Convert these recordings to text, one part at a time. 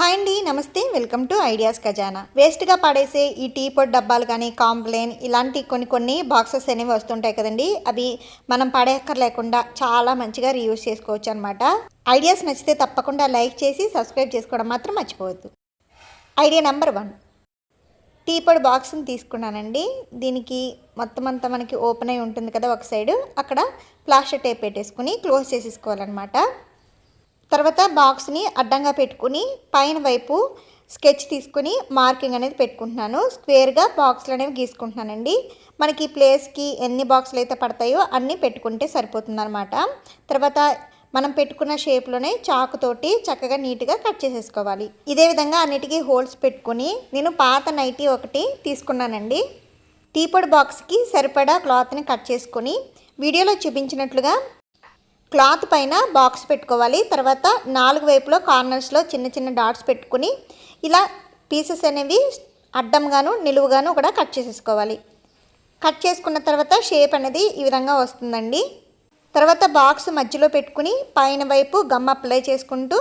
Hi అండి నమస్తే. Welcome to ideas ఖజానా. వేస్ట్గా పడేసే ఈ టీ పొడి డబ్బాలు కానీ కాంప్లైన్ ఇలాంటి కొన్ని కొన్ని బాక్సెస్ అనేవి వస్తుంటాయి కదండి. అవి మనం పడేక్కర్లేకుండా చాలా మంచిగా రీయూజ్ చేసుకోవచ్చు అనమాట ఐడియాస్ నచ్చితే తప్పకుండా లైక్ చేసి సబ్స్క్రైబ్ చేసుకోవడం మాత్రం మర్చిపోవద్దు. Idea number one. టీ పొడి బాక్స్ని తీసుకున్నానండి. దీనికి మొత్తం అంతా మనకి ఓపెన్ అయి ఉంటుంది కదా ఒక సైడు. అక్కడ ప్లాస్టర్ టేప్ పెట్టేసుకుని క్లోజ్ చేసేసుకోవాలన్నమాట. తర్వాత బాక్స్ని అడ్డంగా పెట్టుకుని పైన వైపు స్కెచ్ తీసుకుని మార్కింగ్ అనేది పెట్టుకుంటున్నాను. స్క్వేర్గా బాక్స్లు అనేవి గీసుకుంటున్నానండి. మనకి ఈ ప్లేస్కి ఎన్ని బాక్సులు అయితే పడతాయో అన్నీ పెట్టుకుంటే సరిపోతుందనమాట తర్వాత మనం పెట్టుకున్న షేప్లోనే చాకుతోటి చక్కగా నీట్గా కట్ చేసేసుకోవాలి. ఇదే విధంగా అన్నిటికీ హోల్స్ పెట్టుకుని నేను పాత నైటీ ఒకటి తీసుకున్నానండి. టీపొడి బాక్స్కి సరిపడా క్లాత్ని కట్ చేసుకొని వీడియోలో చూపించినట్లుగా క్లాత్ పైన బాక్స్ పెట్టుకోవాలి. తర్వాత నాలుగు వైపులో కార్నర్స్లో చిన్న చిన్న డాట్స్ పెట్టుకుని ఇలా పీసెస్ అనేవి అడ్డంగాను నిలువుగాను కూడా కట్ చేసేసుకోవాలి. కట్ చేసుకున్న తర్వాత షేప్ అనేది ఈ విధంగా వస్తుందండి. తర్వాత బాక్స్ మధ్యలో పెట్టుకుని పైన వైపు గమ్ అప్లై చేసుకుంటూ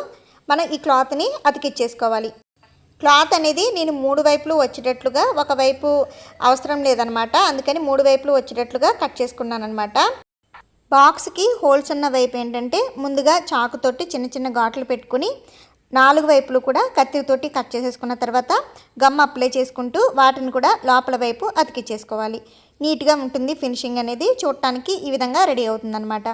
మనం ఈ క్లాత్ని అతికిచ్చేసుకోవాలి. క్లాత్ అనేది నేను మూడు వైపులు వచ్చేటట్లుగా ఒకవైపు అవసరం లేదనమాట. అందుకని మూడు వైపులు వచ్చేటట్లుగా కట్ చేసుకున్నాను అనమాట బాక్స్కి హోల్స్ ఉన్న వైపు ఏంటంటే ముందుగా చాకుతోటి చిన్న చిన్న ఘాట్లు పెట్టుకుని నాలుగు వైపులు కూడా కత్తితోటి కట్ చేసేసుకున్న తర్వాత గమ్ అప్లై చేసుకుంటూ వాటిని కూడా లోపల వైపు అతికిచ్చేసుకోవాలి. నీట్గా ఉంటుంది ఫినిషింగ్ అనేది. చూడటానికి ఈ విధంగా రెడీ అవుతుందన్నమాట.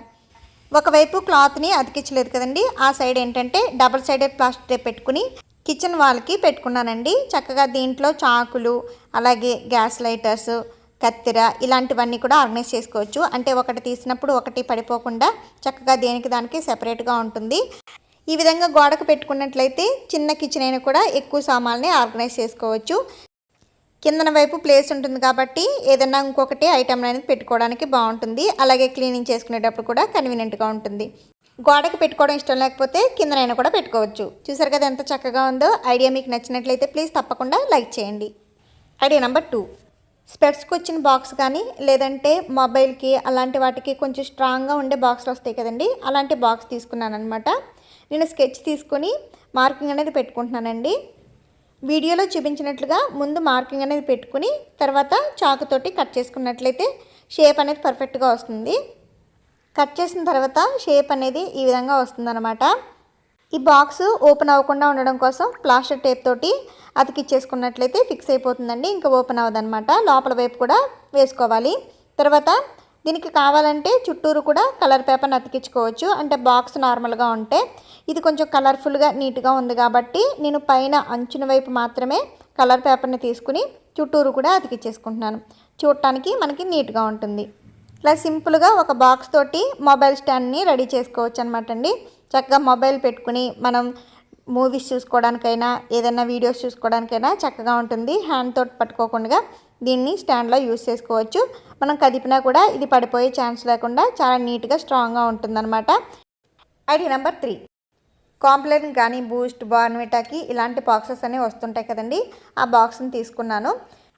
ఒకవైపు క్లాత్ని అతికించలేదు కదండి. ఆ సైడ్ ఏంటంటే డబల్ సైడెడ్ ప్లాస్టిక్ టేప్ పెట్టుకుని కిచెన్ వాల్కి పెట్టుకున్నానండి. చక్కగా దీంట్లో చాకులు అలాగే గ్యాస్ లైటర్స్ కత్తెర ఇలాంటివన్నీ కూడా ఆర్గనైజ్ చేసుకోవచ్చు. అంటే ఒకటి తీసినప్పుడు ఒకటి పడిపోకుండా చక్కగా దేనికి దానికి సెపరేట్గా ఉంటుంది. ఈ విధంగా గోడకు పెట్టుకున్నట్లయితే చిన్న కిచెన్ అయినా కూడా ఎక్కువ సామాన్ని ఆర్గనైజ్ చేసుకోవచ్చు. కిందన వైపు ప్లేస్ ఉంటుంది కాబట్టి ఏదన్నా ఇంకొకటి ఐటమ్ అనేది పెట్టుకోవడానికి బాగుంటుంది. అలాగే క్లీనింగ్ చేసుకునేటప్పుడు కూడా కన్వీనియంట్గా ఉంటుంది. గోడకి పెట్టుకోవడం ఇష్టం లేకపోతే కిందనైనా కూడా పెట్టుకోవచ్చు. చూసారు కదా ఎంత చక్కగా ఉందో? ఐడియా మీకు నచ్చినట్లయితే ప్లీజ్ తప్పకుండా లైక్ చేయండి. Idea number two. స్పెట్స్కి వచ్చిన బాక్స్ కానీ లేదంటే మొబైల్కి అలాంటి వాటికి కొంచెం స్ట్రాంగ్గా ఉండే బాక్స్లు వస్తాయి కదండి. అలాంటి బాక్స్ తీసుకున్నాను అనమాట నేను స్కెచ్ తీసుకొని మార్కింగ్ అనేది పెట్టుకుంటున్నానండి. వీడియోలో చూపించినట్లుగా ముందు మార్కింగ్ అనేది పెట్టుకుని తర్వాత చాకుతోటి కట్ చేసుకున్నట్లయితే షేప్ అనేది పర్ఫెక్ట్గా వస్తుంది. కట్ చేసిన తర్వాత షేప్ అనేది ఈ విధంగా వస్తుందన్నమాట. ఈ బాక్స్ ఓపెన్ అవ్వకుండా ఉండడం కోసం ప్లాస్టర్ టేప్ తోటి అతికిచ్చేసుకున్నట్లయితే ఫిక్స్ అయిపోతుందండి. ఇంకా ఓపెన్ అవ్వదన్నమాట. లోపల వైపు కూడా వేసుకోవాలి. తర్వాత దీనికి కావాలంటే చుట్టూరు కూడా కలర్ పేపర్ని అతికించుకోవచ్చు. అంటే బాక్స్ నార్మల్గా ఉంటే ఇది కొంచెం కలర్ఫుల్గా నీట్గా ఉంది కాబట్టి నేను పైన అంచున వైపు మాత్రమే కలర్ పేపర్ని తీసుకుని చుట్టూరు కూడా అతికిచ్చేసుకుంటున్నాను. చూడటానికి మనకి నీట్గా ఉంటుంది. ఇలా సింపుల్గా ఒక బాక్స్ తోటి మొబైల్ స్టాండ్ని రెడీ చేసుకోవచ్చు అనమాట అండి. చక్కగా మొబైల్ పెట్టుకుని మనం మూవీస్ చూసుకోవడానికైనా ఏదైనా వీడియోస్ చూసుకోవడానికైనా చక్కగా ఉంటుంది. హ్యాండ్ తోటి పట్టుకోకుండా దీన్ని స్టాండ్లో యూస్ చేసుకోవచ్చు. మనం కదిపినా కూడా ఇది పడిపోయే ఛాన్స్ లేకుండా చాలా నీట్గా స్ట్రాంగ్గా ఉంటుందన్నమాట. ID number three. కాంప్లైన్ కానీ బూస్ట్ బార్న్విటాకి ఇలాంటి బాక్సెస్ అనేవి వస్తుంటాయి కదండి. ఆ బాక్స్ని తీసుకున్నాను.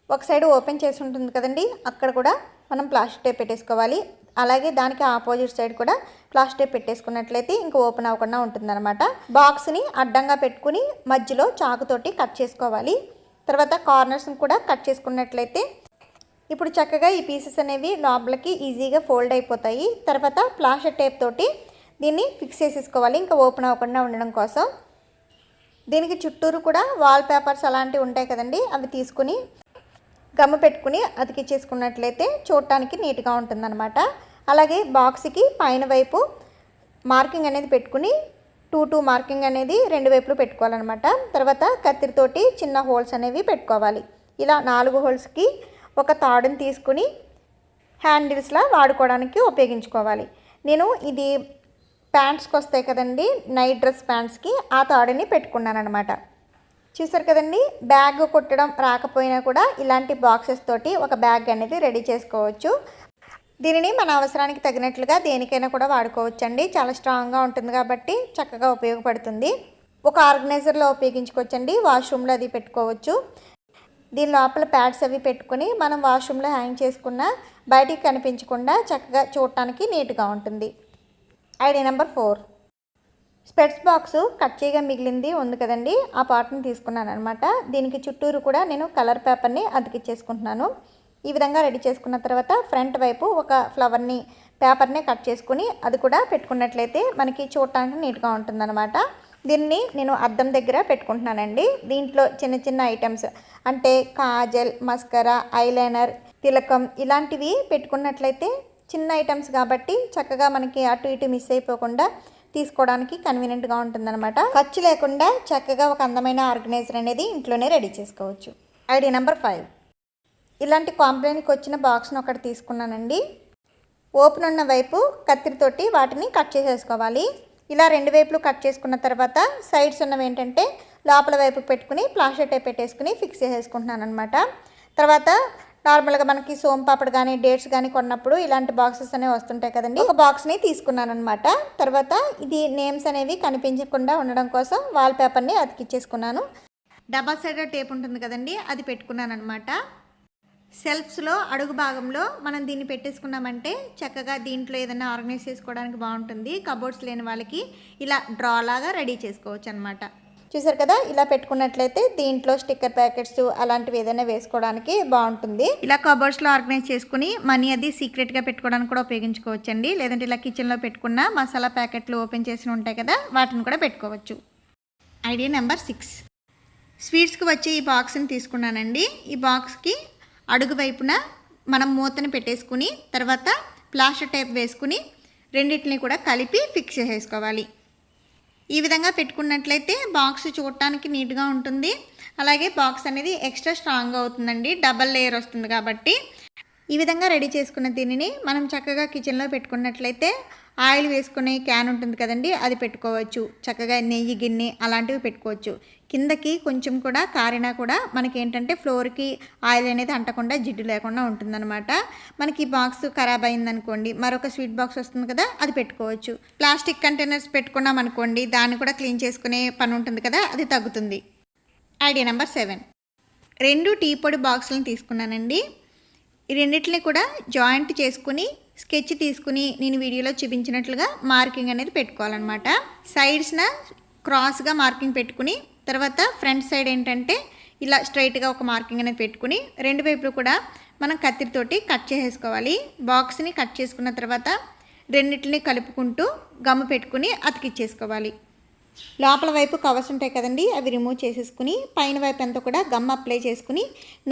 ఒక సైడ్ ఓపెన్ చేసి ఉంటుంది కదండి. అక్కడ కూడా మనం ప్లాస్టిక్ టేప్ పెట్టేసుకోవాలి. అలాగే దానికి ఆపోజిట్ సైడ్ కూడా ప్లాస్టిక్ టేప్ పెట్టేసుకున్నట్లయితే ఇంకా ఓపెన్ అవ్వకుండా ఉంటుందన్నమాట. బాక్స్ని అడ్డంగా పెట్టుకుని మధ్యలో చాకుతోటి కట్ చేసుకోవాలి. తర్వాత కార్నర్స్ని కూడా కట్ చేసుకున్నట్లయితే ఇప్పుడు చక్కగా ఈ పీసెస్ అనేవి లోపలికి ఈజీగా ఫోల్డ్ అయిపోతాయి. తర్వాత ప్లాస్టర్ టేప్ తోటి దీన్ని ఫిక్స్ చేసేసుకోవాలి. ఇంకా ఓపెన్ అవ్వకుండా ఉండడం కోసం. దీనికి చుట్టూరు కూడా వాల్ పేపర్స్ అలాంటివి ఉంటాయి కదండి అవి తీసుకుని గమ్మ పెట్టుకుని అతికిచ్చేసుకున్నట్లయితే చూడటానికి నీట్గా ఉంటుందన్నమాట. అలాగే బాక్స్కి పైన వైపు మార్కింగ్ అనేది పెట్టుకుని టూ టూ మార్కింగ్ అనేది రెండు వైపులు పెట్టుకోవాలన్నమాట. తర్వాత కత్తిరితోటి చిన్న హోల్స్ అనేవి పెట్టుకోవాలి. ఇలా నాలుగు హోల్స్కి ఒక తాడుని తీసుకుని హ్యాండిల్స్లా వాడుకోవడానికి ఉపయోగించుకోవాలి. నేను ఇది ప్యాంట్స్కి వస్తాయి కదండి నైట్ డ్రెస్ ప్యాంట్స్కి ఆ తాడుని పెట్టుకున్నాను అనమాట చూసారు కదండి? బ్యాగ్ కుట్టడం రాకపోయినా కూడా ఇలాంటి బాక్సెస్ తోటి ఒక బ్యాగ్ అనేది రెడీ చేసుకోవచ్చు. దీనిని మన అవసరానికి తగినట్లుగా దేనికైనా కూడా వాడుకోవచ్చు అండి చాలా స్ట్రాంగ్గా ఉంటుంది కాబట్టి చక్కగా ఉపయోగపడుతుంది. ఒక ఆర్గనైజర్లో ఉపయోగించుకోవచ్చండి. వాష్రూమ్లో అది పెట్టుకోవచ్చు. దీని లోపల ప్యాడ్స్ అవి పెట్టుకుని మనం వాష్రూమ్లో హ్యాంగ్ చేసుకున్న బయటికి కనిపించకుండా చక్కగా చూడటానికి నీట్గా ఉంటుంది. Idea number four. స్పెట్స్ బాక్స్ కట్ చేయగా మిగిలింది ఉంది కదండి. ఆ పార్ట్ని తీసుకున్నాను అనమాట దీనికి చుట్టూరు కూడా నేను కలర్ పేపర్ని అతికిచ్చేసుకుంటున్నాను. ఈ విధంగా రెడీ చేసుకున్న తర్వాత ఫ్రంట్ వైపు ఒక ఫ్లవర్ని పేపర్నే కట్ చేసుకుని అది కూడా పెట్టుకున్నట్లయితే మనకి చూడటానికి నీట్గా ఉంటుందన్నమాట. దీన్ని నేను అద్దం దగ్గర పెట్టుకుంటున్నానండి. దీంట్లో చిన్న చిన్న ఐటమ్స్ అంటే కాజల్ మస్కరా ఐలైనర్ తిలకం ఇలాంటివి పెట్టుకున్నట్లయితే చిన్న ఐటమ్స్ కాబట్టి చక్కగా మనకి అటు ఇటు మిస్ అయిపోకుండా తీసుకోవడానికి కన్వీనియంట్గా ఉంటుందన్నమాట. ఖర్చు లేకుండా చక్కగా ఒక అందమైన ఆర్గనైజర్ అనేది ఇంట్లోనే రెడీ చేసుకోవచ్చు. ఐడి నెంబర్ ఫైవ్ ఇలాంటి కాంప్లైంట్కి వచ్చిన బాక్స్ని ఒకటి తీసుకున్నానండి. ఓపెన్ ఉన్న వైపు కత్తిరితోటి వాటిని కట్ చేసేసుకోవాలి. ఇలా రెండు వైపులు కట్ చేసుకున్న తర్వాత సైడ్స్ ఉన్నవి ఏంటంటే లోపల వైపు పెట్టుకుని ప్లాస్టర్ టైప్ పెట్టేసుకుని ఫిక్స్ చేసేసుకుంటున్నాను అనమాట తర్వాత నార్మల్గా మనకి సోంపాపడు కానీ డేట్స్ కానీ కొన్నప్పుడు ఇలాంటి బాక్సెస్ అనేవి వస్తుంటాయి కదండి. ఒక బాక్స్ని తీసుకున్నాను అనమాట తర్వాత ఇది నేమ్స్ అనేవి కనిపించకుండా ఉండడం కోసం వాల్ పేపర్ని అతికిచ్చేసుకున్నాను. డబల్ సైడెడ్ టేప్ ఉంటుంది కదండి అది పెట్టుకున్నాను అనమాట సెల్ఫ్స్లో అడుగు భాగంలో మనం దీన్ని పెట్టేసుకున్నామంటే చక్కగా దీంట్లో ఏదైనా ఆర్గనైజ్ చేసుకోవడానికి బాగుంటుంది. కబోర్డ్స్ లేని వాళ్ళకి ఇలా డ్రా లాగా రెడీ చేసుకోవచ్చు అనమాట చూసారు కదా? ఇలా పెట్టుకున్నట్లయితే దీంట్లో స్టిక్కర్ ప్యాకెట్స్ అలాంటివి ఏదైనా వేసుకోవడానికి బాగుంటుంది. ఇలా కబోర్డ్స్లో ఆర్గనైజ్ చేసుకుని మనీ అది సీక్రెట్గా పెట్టుకోవడానికి కూడా ఉపయోగించుకోవచ్చండి. లేదంటే ఇలా కిచెన్లో పెట్టుకున్న మసాలా ప్యాకెట్లు ఓపెన్ చేసి ఉంటాయి కదా వాటిని కూడా పెట్టుకోవచ్చు. ఐడియా నెంబర్ సిక్స్ స్వీట్స్కి వచ్చే ఈ బాక్స్ని తీసుకున్నానండి. ఈ బాక్స్కి అడుగు వైపున మనం మూతని పెట్టేసుకుని తర్వాత ప్లాస్టర్ టైప్ వేసుకుని రెండింటిని కూడా కలిపి ఫిక్స్ చేసేసుకోవాలి. ఈ విధంగా పెట్టుకున్నట్లయితే బాక్స్ చూడటానికి నీట్గా ఉంటుంది. అలాగే బాక్స్ అనేది ఎక్స్ట్రా స్ట్రాంగ్ అవుతుందండి. డబల్ లేయర్ వస్తుంది కాబట్టి. ఈ విధంగా రెడీ చేసుకున్న దీనిని మనం చక్కగా కిచెన్లో పెట్టుకున్నట్లయితే ఆయిల్ వేసుకునే క్యాన్ ఉంటుంది కదండి అది పెట్టుకోవచ్చు. చక్కగా నెయ్యి గిన్నె అలాంటివి పెట్టుకోవచ్చు. కిందకి కొంచెం కూడా కారినా కూడా మనకి ఏంటంటే ఫ్లోర్కి ఆయిల్ అనేది అంటకుండా జిడ్డు లేకుండా ఉంటుందన్నమాట. మనకి ఈ బాక్స్ ఖరాబ్ అయిందనుకోండి మరొక స్వీట్ బాక్స్ వస్తుంది కదా అది పెట్టుకోవచ్చు. ప్లాస్టిక్ కంటైనర్స్ పెట్టుకున్నాం అనుకోండి దాన్ని కూడా క్లీన్ చేసుకునే పని ఉంటుంది కదా అది తగ్గుతుంది. Idea number seven. రెండు టీ పొడి బాక్సులను తీసుకున్నానండి. ఈ రెండింటిని కూడా జాయింట్ చేసుకుని స్కెచ్ తీసుకుని నేను వీడియోలో చూపించినట్లుగా మార్కింగ్ అనేది పెట్టుకోవాలన్నమాట. సైడ్స్న క్రాస్గా మార్కింగ్ పెట్టుకుని తర్వాత ఫ్రంట్ సైడ్ ఏంటంటే ఇలా స్ట్రైట్గా ఒక మార్కింగ్ అనేది పెట్టుకుని రెండు వైపులు కూడా మనం కత్తిరితోటి కట్ చేసేసుకోవాలి. బాక్స్ని కట్ చేసుకున్న తర్వాత రెండింటిని కలుపుకుంటూ గమ్ము పెట్టుకుని అతికిచ్చేసుకోవాలి. లోపల వైపు కవర్స్ ఉంటాయి కదండి అవి రిమూవ్ చేసేసుకుని పైన వైపు అంతా కూడా గమ్ అప్లై చేసుకుని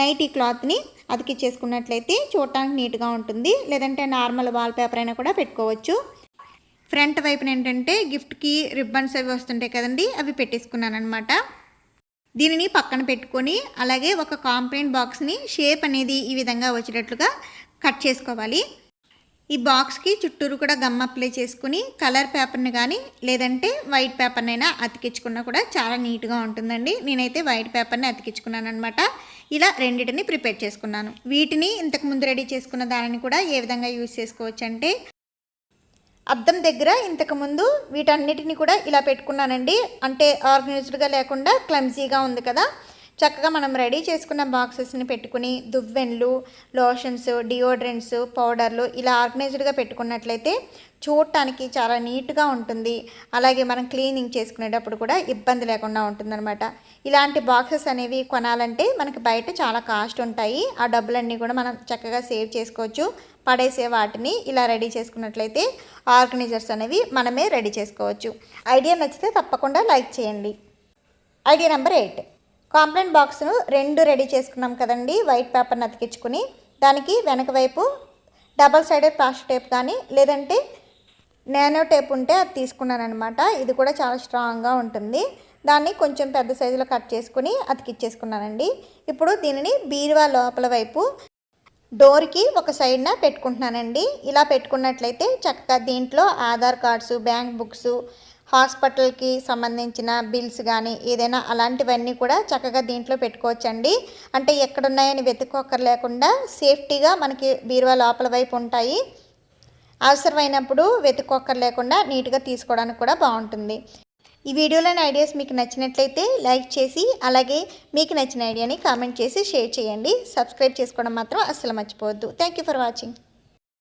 నైట్ ఈ క్లాత్ని అతికిచ్చేసుకున్నట్లయితే చూడటానికి నీట్గా ఉంటుంది. లేదంటే నార్మల్ వాల్ పేపర్ అయినా కూడా పెట్టుకోవచ్చు. ఫ్రంట్ వైపున ఏంటంటే గిఫ్ట్కి రిబ్బన్స్ అవి వస్తుంటాయి కదండి అవి పెట్టేసుకున్నాను అనమాట దీనిని పక్కన పెట్టుకొని అలాగే ఒక కాంప్లైంట్ బాక్స్ని షేప్ అనేది ఈ విధంగా వచ్చేటట్లుగా కట్ చేసుకోవాలి. ఈ బాక్స్కి చుట్టూరు కూడా గమ్ అప్లై చేసుకుని కలర్ పేపర్ని కానీ లేదంటే వైట్ పేపర్నైనా అతికించుకున్నా కూడా చాలా నీట్గా ఉంటుందండి. నేనైతే వైట్ పేపర్ని అతికించుకున్నాను అనమాట ఇలా రెండింటిని ప్రిపేర్ చేసుకున్నాను. వీటిని ఇంతకు ముందు రెడీ చేసుకున్న దానిని కూడా ఏ విధంగా యూజ్ చేసుకోవచ్చు అంటే అద్దం దగ్గర ఇంతకుముందు వీటన్నిటిని కూడా ఇలా పెట్టుకున్నానండి. అంటే ఆర్గనైజ్డ్గా లేకుండా క్లమ్జీగా ఉంది కదా చక్కగా మనం రెడీ చేసుకున్న బాక్సెస్ని పెట్టుకుని దువ్వెన్లు లోషన్స్ డియోడ్రెంట్స్ పౌడర్లు ఇలా ఆర్గనైజ్డ్గా పెట్టుకున్నట్లయితే చూడటానికి చాలా నీట్గా ఉంటుంది. అలాగే మనం క్లీనింగ్ చేసుకునేటప్పుడు కూడా ఇబ్బంది లేకుండా ఉంటుందన్నమాట. ఇలాంటి బాక్సెస్ అనేవి కొనాలంటే మనకి బయట చాలా కాస్ట్ ఉంటాయి. ఆ డబ్బులన్నీ కూడా మనం చక్కగా సేవ్ చేసుకోవచ్చు. పడేసే వాటిని ఇలా రెడీ చేసుకున్నట్లయితే ఆర్గనైజర్స్ అనేవి మనమే రెడీ చేసుకోవచ్చు. ఐడియా నచ్చితే తప్పకుండా లైక్ చేయండి. Idea number eight. కాంప్లైంట్ బాక్స్ను రెండు రెడీ చేసుకున్నాం కదండి వైట్ పేపర్ని అతికించుకుని. దానికి వెనక వైపు డబల్ సైడెడ్ ప్లాస్టిక్ టేప్ కానీ లేదంటే నానో టేప్ ఉంటే అది తీసుకున్నాను అనమాట ఇది కూడా చాలా స్ట్రాంగ్గా ఉంటుంది. దాన్ని కొంచెం పెద్ద సైజులో కట్ చేసుకుని అతికిచ్చేసుకున్నానండి. ఇప్పుడు దీనిని బీరువా లోపల వైపు డోర్కి ఒక సైడ్న పెట్టుకుంటున్నానండి. ఇలా పెట్టుకున్నట్లయితే చక్కగా దీంట్లో ఆధార్ కార్డ్స్ బ్యాంక్ బుక్స్ హాస్పిటల్కి సంబంధించిన బిల్స్ కానీ ఏదైనా అలాంటివన్నీ కూడా చక్కగా దీంట్లో పెట్టుకోవచ్చండి. అంటే ఎక్కడున్నాయని వెతుక్కోక్కర్ లేకుండా సేఫ్టీగా మనకి బీరువా లోపల వైపు ఉంటాయి. అవసరమైనప్పుడు వెతుక్కోక్కర్ లేకుండా నీట్గా తీసుకోవడానికి కూడా బాగుంటుంది. ఈ వీడియోలోని ఐడియాస్ మీకు నచ్చినట్లయితే లైక్ చేసి అలాగే మీకు నచ్చిన ఐడియాని కామెంట్ చేసి షేర్ చేయండి. సబ్స్క్రైబ్ చేసుకోవడం మాత్రం అస్సలు మర్చిపోవద్దు. Thank you for watching.